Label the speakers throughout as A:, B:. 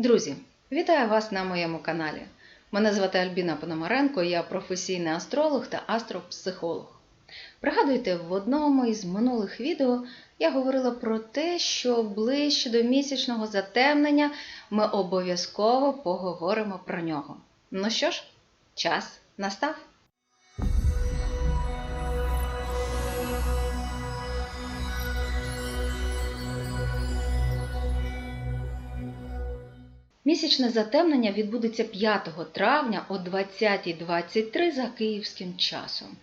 A: Друзі, вітаю вас на моєму каналі. Мене звати Альбіна Пономаренко, я професійний астролог та астропсихолог. Пригадуйте, в одному із минулих відео я говорила про те, що ближче до місячного затемнення ми обов'язково поговоримо про нього. Ну що ж, час настав. Місячне затемнення відбудеться 5 травня о 20.23 за київським часом.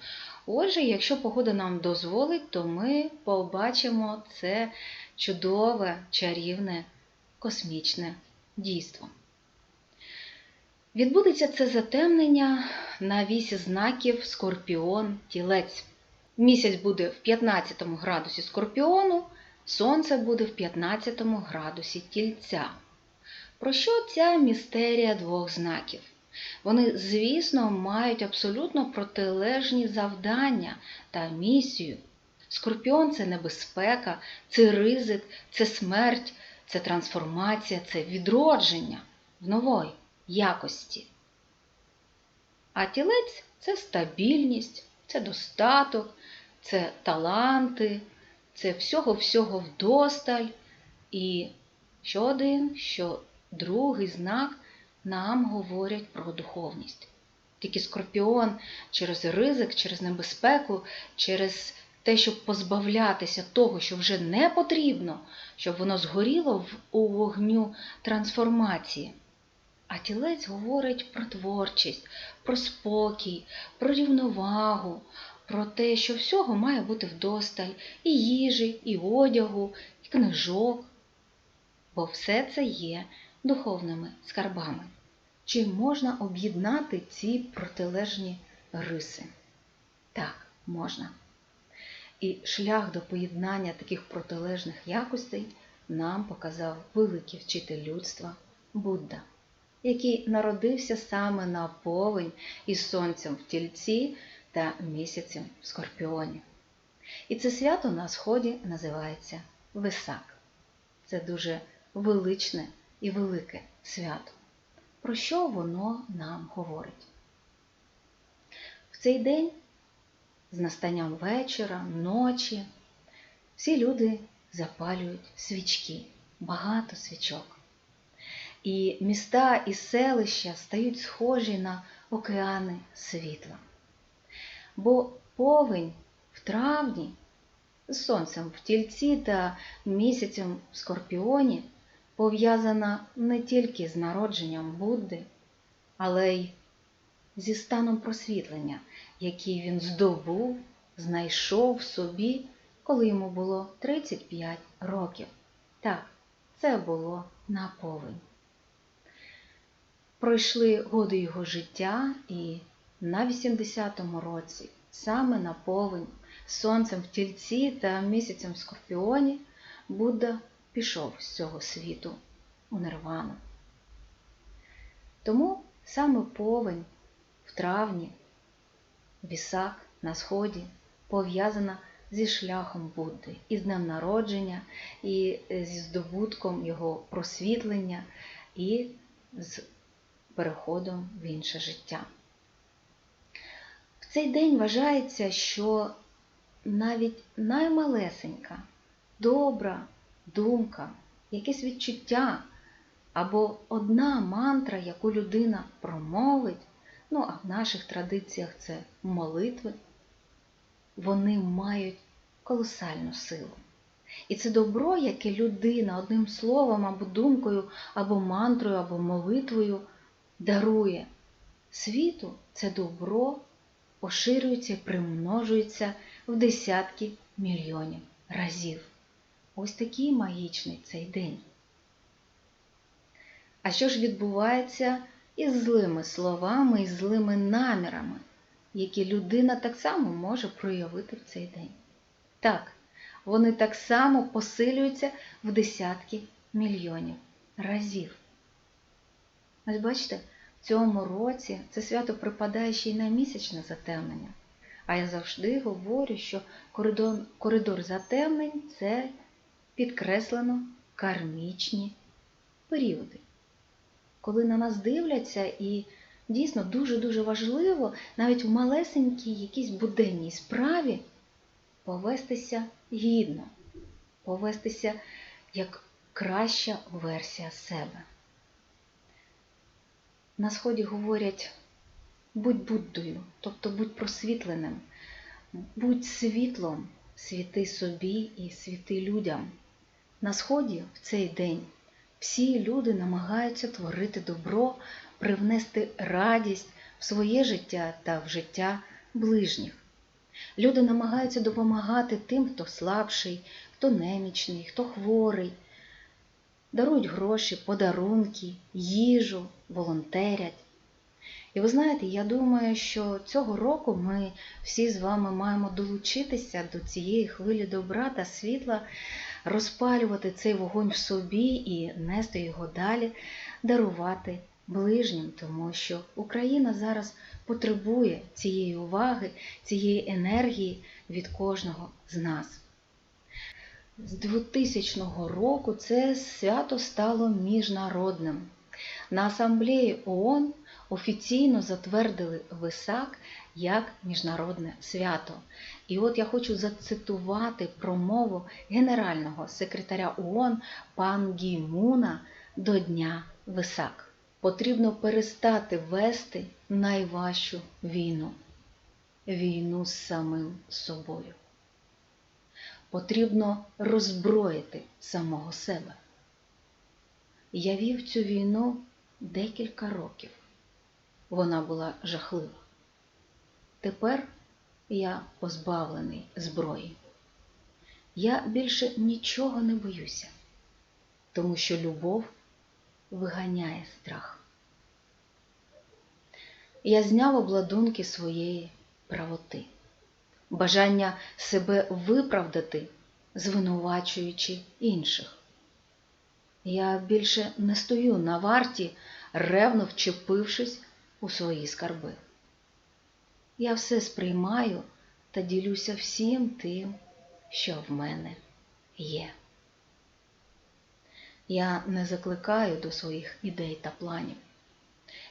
A: Отже, якщо погода нам дозволить, то ми побачимо це чудове, чарівне, космічне дійство. Відбудеться це затемнення на вісі знаків Скорпіон Тілець. Місяць буде в 15 градусі Скорпіону, Сонце буде в 15 градусі Тільця. Про що ця містерія двох знаків? Вони, звісно, мають абсолютно протилежні завдання та місію. Скорпіон це небезпека, це ризик, це смерть, це трансформація, це відродження в нової якості. А тілець це стабільність, це достаток, це таланти, це всього-всього вдосталь. І що один, що другий знак нам говорять про духовність. Тільки скорпіон через ризик, через небезпеку, через те, щоб позбавлятися того, що вже не потрібно, щоб воно згоріло у вогню трансформації. А тілець говорить про творчість, про спокій, про рівновагу, про те, що всього має бути вдосталь і їжі, і одягу, і книжок. Бо все це є духовними скарбами. Чи можна об'єднати ці протилежні риси? Так, можна. І шлях до поєднання таких протилежних якостей нам показав великий вчитель людства Будда, який народився саме на повень із сонцем в тільці та місяцем в скорпіоні. І це свято на сході називається Висак. Це дуже величне і велике свято. Про що воно нам говорить? В цей день, з настанням вечора, ночі, всі люди запалюють свічки, багато свічок. І міста і селища стають схожі на океани світла. Бо повень в травні з сонцем в тільці та місяцем в скорпіоні пов'язана не тільки з народженням Будди, але й зі станом просвітлення, який він здобув, знайшов в собі, коли йому було 35 років. Так, це було на повень. Пройшли годи його життя, і на 80-му році, саме на повень, сонцем в тільці та місяцем в скорпіоні, Будда пішов з цього світу у нирвану. Тому саме повень в травні, вісак на сході пов'язана зі шляхом Будди, і з днем народження, і зі здобутком його просвітлення, і з переходом в інше життя. В цей день вважається, що навіть наймалесенька, добра думка, якесь відчуття або одна мантра, яку людина промовить, ну а в наших традиціях це молитви, вони мають колосальну силу. І це добро, яке людина одним словом, або думкою, або мантрою, або молитвою дарує світу, це добро поширюється і примножується в десятки мільйонів разів. Ось такий магічний цей день. А що ж відбувається із злими словами, із злими намірами, які людина так само може проявити в цей день? Так, вони так само посилюються в десятки мільйонів разів. Ось бачите, в цьому році це свято припадає ще й на місячне затемнення. А я завжди говорю, що коридор, коридор затемнень це підкреслено кармічні періоди. коли на нас дивляться, і дійсно дуже-дуже важливо навіть в малесенькій якійсь буденній справі повестися гідно, повестися як краща версія себе. На сході говорять будь Буддою, тобто будь просвітленим, будь світлом, світи собі і світи людям. На сході в цей день всі люди намагаються творити добро, привнести радість в своє життя та в життя ближніх. Люди намагаються допомагати тим, хто слабший, хто немічний, хто хворий, дарують гроші, подарунки, їжу, волонтерять. І ви знаєте, я думаю, що цього року ми всі з вами маємо долучитися до цієї хвилі добра та світла, розпалювати цей вогонь в собі і нести його далі, дарувати ближнім, тому що Україна зараз потребує цієї уваги, цієї енергії від кожного з нас. З 2000 року це свято стало міжнародним. На асамблеї ООН офіційно затвердили Висак як міжнародне свято. І от я хочу зацитувати промову генерального секретаря ООН пан Гі Муна до Дня Висак. Потрібно перестати вести найважчу війну війну з самим собою. Потрібно роззброїти самого себе. Я вів цю війну декілька років. Вона була жахлива. Тепер я позбавлений зброї. Я більше нічого не боюся, тому що любов виганяє страх. Я зняв обладунки своєї правоти, бажання себе виправдати, звинувачуючи інших. Я більше не стою на варті, ревно вчепившись у свої скарби. Я все сприймаю та ділюся всім тим, що в мене є. Я не закликаю до своїх ідей та планів.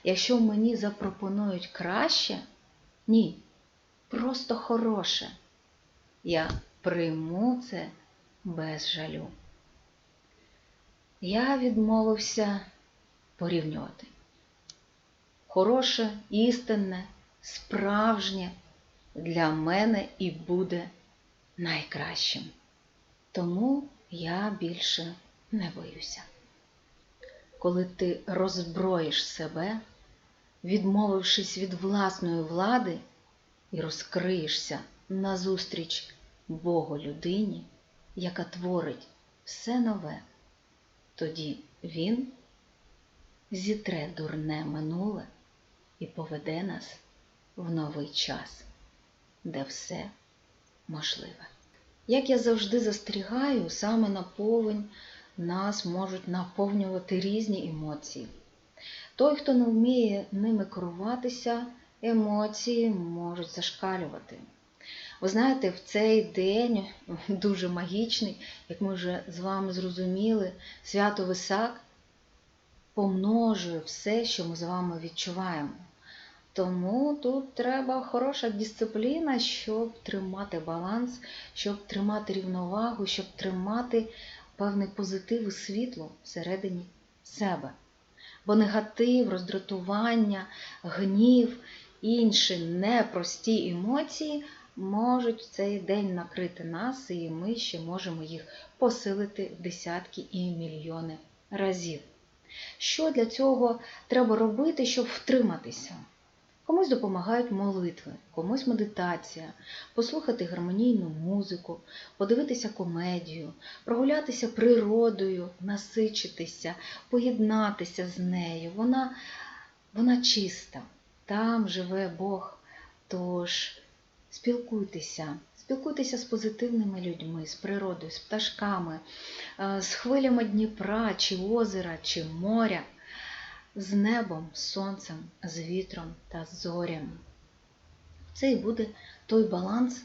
A: Якщо мені запропонують краще, ні, просто хороше, я прийму це без жалю. Я відмовився порівнювати. Хороше, істинне, справжнє для мене і буде найкращим. Тому я більше не боюся. Коли ти роззброїш себе, відмовившись від власної влади, і розкриєшся назустріч Богу людині, яка творить все нове, тоді Він зітре дурне минуле і поведе нас в новий час, де все можливе. Як я завжди застерігаю, саме на повень нас можуть наповнювати різні емоції. Той, хто не вміє ними керуватися, емоції можуть зашкалювати. Ви знаєте, в цей день дуже магічний, як ми вже з вами зрозуміли, свято Висак помножує все, що ми з вами відчуваємо. Тому тут треба хороша дисципліна, щоб тримати баланс, щоб тримати рівновагу, щоб тримати певний позитив і світло всередині себе. Бо негатив, роздратування, гнів, інші непрості емоції можуть в цей день накрити нас, і ми ще можемо їх посилити в десятки і мільйони разів. Що для цього треба робити, щоб втриматися? Комусь допомагають молитви, комусь медитація, послухати гармонійну музику, подивитися комедію, прогулятися природою, насичитися, поєднатися з нею. Вона, Вона чиста, там живе Бог. Тож спілкуйтеся, спілкуйтеся з позитивними людьми, з природою, з пташками, з хвилями Дніпра, чи озера, чи моря з небом, сонцем, з вітром та з зорями. Це і буде той баланс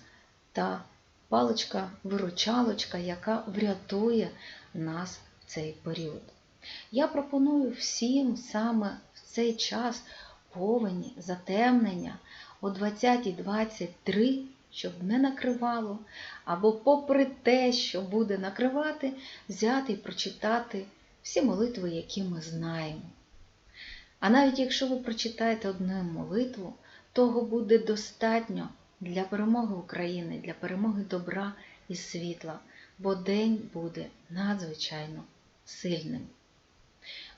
A: та паличка-виручалочка, яка врятує нас в цей період. Я пропоную всім саме в цей час повені, затемнення о 20.23, щоб не накривало, або попри те, що буде накривати, взяти і прочитати всі молитви, які ми знаємо. А навіть якщо ви прочитаєте одну молитву, того буде достатньо для перемоги України, для перемоги добра і світла, бо день буде надзвичайно сильним.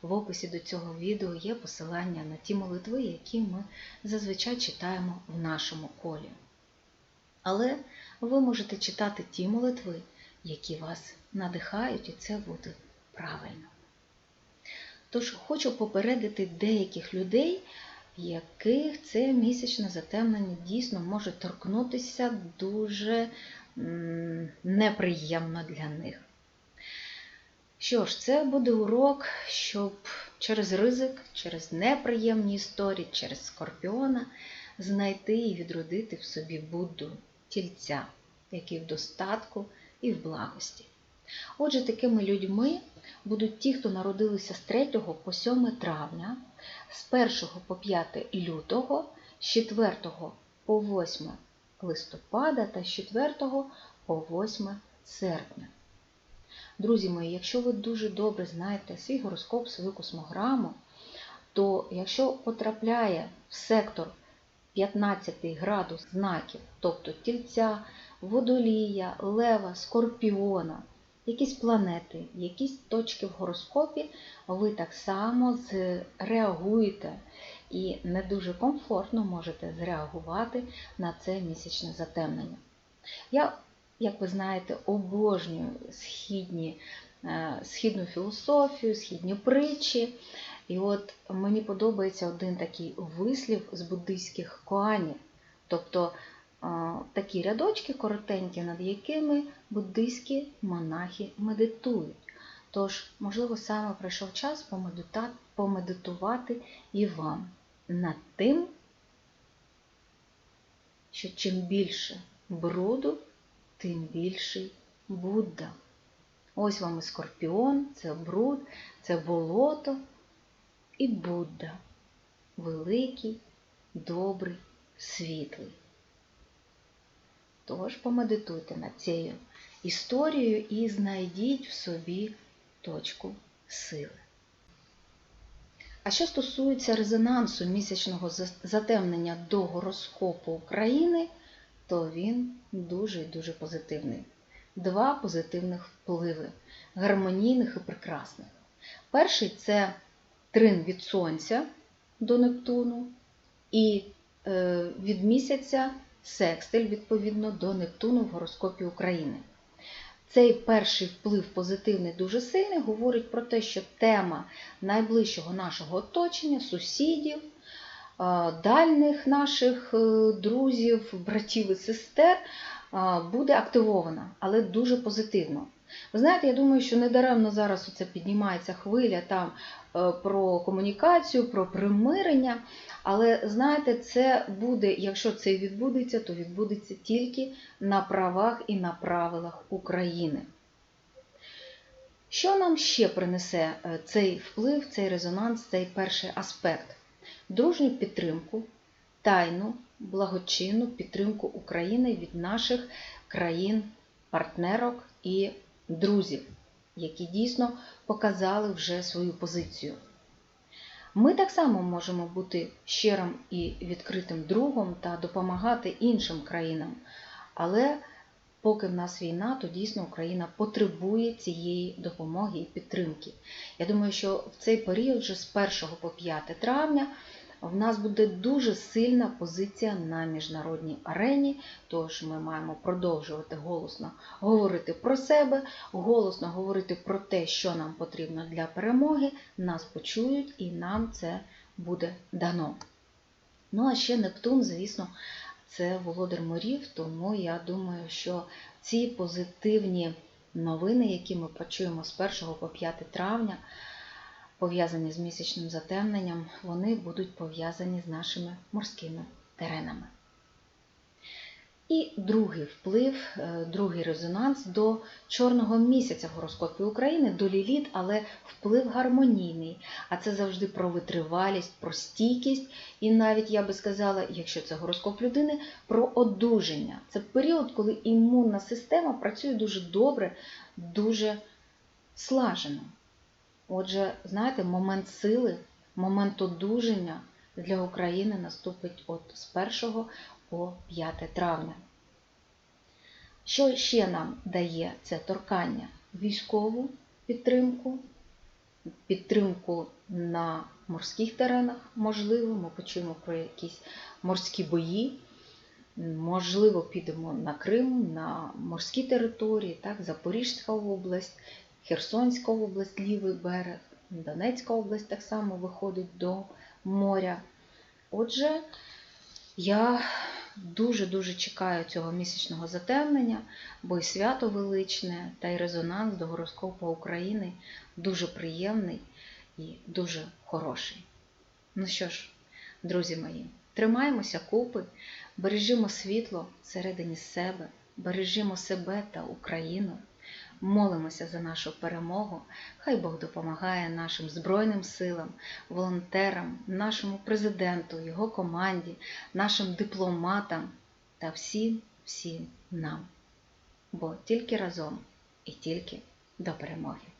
A: В описі до цього відео є посилання на ті молитви, які ми зазвичай читаємо в нашому колі. Але ви можете читати ті молитви, які вас надихають, і це буде правильно. Тож хочу попередити деяких людей, яких це місячне затемнення дійсно може торкнутися дуже неприємно для них. Що ж, це буде урок, щоб через ризик, через неприємні історії, через скорпіона знайти і відродити в собі Будду, тільця, який в достатку і в благості. Отже, такими людьми будуть ті, хто народилися з 3 по 7 травня, з 1 по 5 лютого, з 4 по 8 листопада та з 4 по 8 серпня. Друзі мої, якщо ви дуже добре знаєте свій гороскоп, свою космограму, то якщо потрапляє в сектор 15 градус знаків, тобто тільця, водолія, лева, скорпіона, якісь планети, якісь точки в гороскопі, ви так само зреагуєте і не дуже комфортно можете зреагувати на це місячне затемнення. Я як ви знаєте, обожнюю східні, е, східну філософію, східні притчі. І от мені подобається один такий вислів з буддийських коанів. Тобто такі рядочки коротенькі, над якими буддийські монахи медитують. Тож, можливо, саме прийшов час помедитувати і вам над тим, що чим більше бруду тим більший Будда. Ось вам і скорпіон, це бруд, це болото і Будда. Великий, добрий, світлий. Тож помедитуйте над цією історією і знайдіть в собі точку сили. А що стосується резонансу місячного затемнення до гороскопу України, то він дуже і дуже позитивний. Два позитивних впливи, гармонійних і прекрасних. Перший це трин від Сонця до Нептуну, і е, від місяця секстиль, відповідно, до Нептуну в гороскопі України. Цей перший вплив позитивний дуже сильний, говорить про те, що тема найближчого нашого оточення, сусідів, дальних наших е, друзів, братів і сестер буде активована, але дуже позитивно. Ви знаєте, я думаю, що недаремно зараз оце піднімається хвиля там е, про комунікацію, про примирення. Але знаєте, це буде, якщо це відбудеться, то відбудеться тільки на правах і на правилах України. Що нам ще принесе е, цей вплив, цей резонанс, цей перший аспект? дружню підтримку, тайну, благочинну підтримку України від наших країн-партнерок і друзів, які дійсно показали вже свою позицію. Ми так само можемо бути щирим і відкритим другом та допомагати іншим країнам, але поки в нас війна, то дійсно Україна потребує цієї допомоги і підтримки. Я думаю, що в цей період, вже з 1 по 5 травня, в нас буде дуже сильна позиція на міжнародній арені, тож ми маємо продовжувати голосно говорити про себе, голосно говорити про те, що нам потрібно для перемоги, нас почують і нам це буде дано. Ну, а ще Нептун, звісно, це володар морів, тому я думаю, що ці позитивні новини, які ми почуємо з 1 по 5 травня, пов'язані з місячним затемненням, вони будуть пов'язані з нашими морськими теренами. І другий вплив, е, другий резонанс до чорного місяця в гороскопі України, до ліліт, але вплив гармонійний. А це завжди про витривалість, про стійкість, і навіть я би сказала, якщо це гороскоп людини, про одужання. Це період, коли імунна система працює дуже добре, дуже слажено. Отже, знаєте, момент сили, момент одужання для України наступить от з 1 по 5 травня. Що ще нам дає це торкання? Військову підтримку, підтримку на морських теренах, можливо, ми почуємо про якісь морські бої. Можливо, підемо на Крим, на морські території, так, Запорізька область, Херсонська область, лівий берег, Донецька область так само виходить до моря. Отже, я дуже-дуже чекаю цього місячного затемнення, бо і свято величне, та й резонанс до гороскопу України дуже приємний і дуже хороший. Ну що ж, друзі мої, тримаємося купи, бережімо світло всередині себе, бережімо себе та Україну. Молимося за нашу перемогу. Хай Бог допомагає нашим Збройним силам, волонтерам, нашому президенту, його команді, нашим дипломатам та всім, всім нам. Бо тільки разом і тільки до перемоги.